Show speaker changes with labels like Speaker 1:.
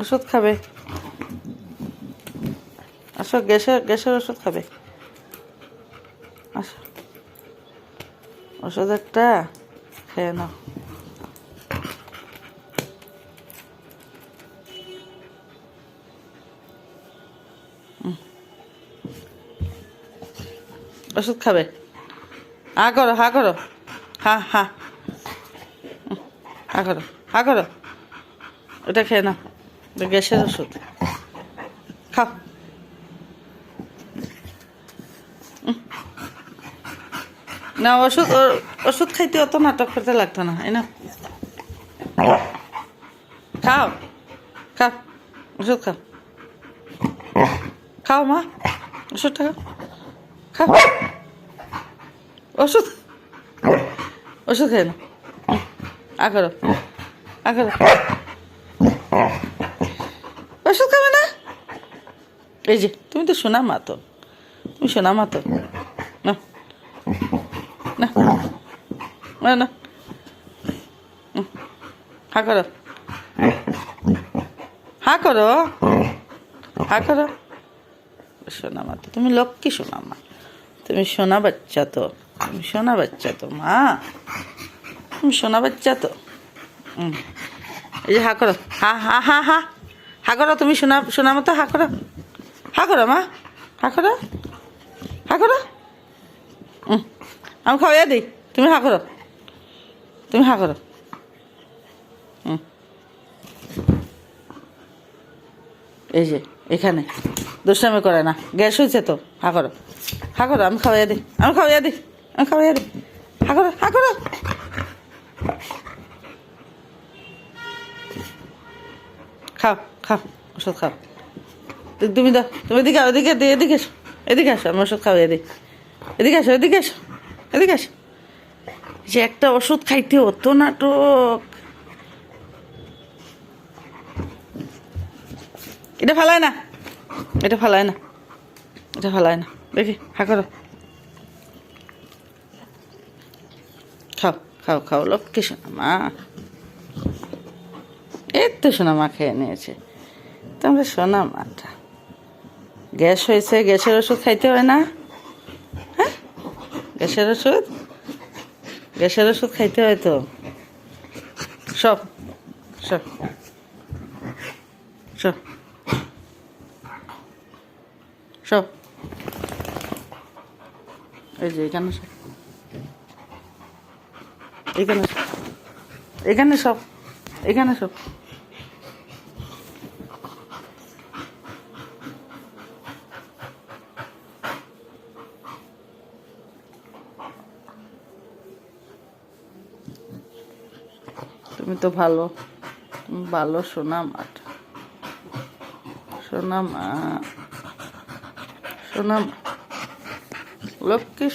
Speaker 1: ওষুধ খাবে। আসো গ্যাসের গ্যাসের ওষুধ খাবে। আসো। ওষুধ একটা খেয়ে নাও। ওষুধ খাবে। হা করো হা করো। হা হা। হা করো হা করো। ওটা খেয়ে এটা গ্যাসের ওষুধ। খাও। না, ওষুধ ওষুধ খাইতে অত নাটক করতে লাগতো না। এই না খাও। খাও। ওষুধ খাও। খাও মা। ওষুধটা খাও। খাও। ওষুধ। ওষুধ খেয়ে না আ করো। আ করো। ওষুধ খাবে না? এই যে তুমি তো শোনা মা তো তুমি শোনা মা তো না। না না। হা করো। হা করো। হা করো। শোনা মা তো তুমি লক্ষ্মী শোনা মা। তুমি সোনা বাচ্চা তো। তুমি সোনা বাচ্চা তো মা। তুমি সোনা বাচ্চা তো। হুম। এই যে হা করো। হা হা হা হা। হা করো, তুমি শোনা শোনা মতো হা করো। হা করো, মা। হা করো। হা করো। আমি খাওয়াইয়া দিই। তুমি হা করো। তুমি হা করো। এই যে, এখানে। দুষ্টামি করে না। গ্যাস হয়েছে তো। হা করো। হা করো, আমি খাওয়াইয়া দিই। আমি খাওয়াইয়া দিই। আমি খাওয়াইয়া দিই। হা করো হা করো। খাও খাও ওষুধ খাও। তুমি দাও তুমি এদিকে আও, এদিকে এসো এদিকে আসো আমি ওষুধ খাওয়াইয়া দিই। এদিকে আসো এদিকে আসো এদিকে আসো যে একটা ওষুধ খাইতে হতো নাটক। এটা ফালায় না এটা ফালায় না এটা ফালায় না। দেখি হা করো। খাও খাও খাও লক্ষ্মী মা। এই তো সোনা মা খেয়ে নিয়েছে। তোমরা সোনা মাটা। গ্যাস হয়েছে, গ্যাসের ওষুধ খাইতে হয় না? হ্যাঁ? গ্যাসের ওষুধ? গ্যাসের ওষুধ খাইতে হয় তো? সব সব সব সব। এই যে এখানে সব। এখানে সব। এখানে সব। এখানে সব তুমি তো ভালো। ভালো সোনা মাঠ। সোনা মা সোনা লক্ষ্মী